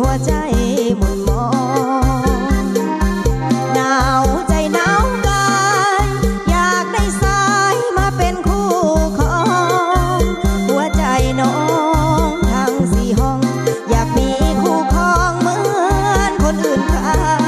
หัวใจหมุนมองหนาวใจหนาวกายอยากได้สายมาเป็นคู่ของ หัวใจน้องทั้งสี่ห้อง อยากมีคู่ครองเหมือนคนอื่นค่ะ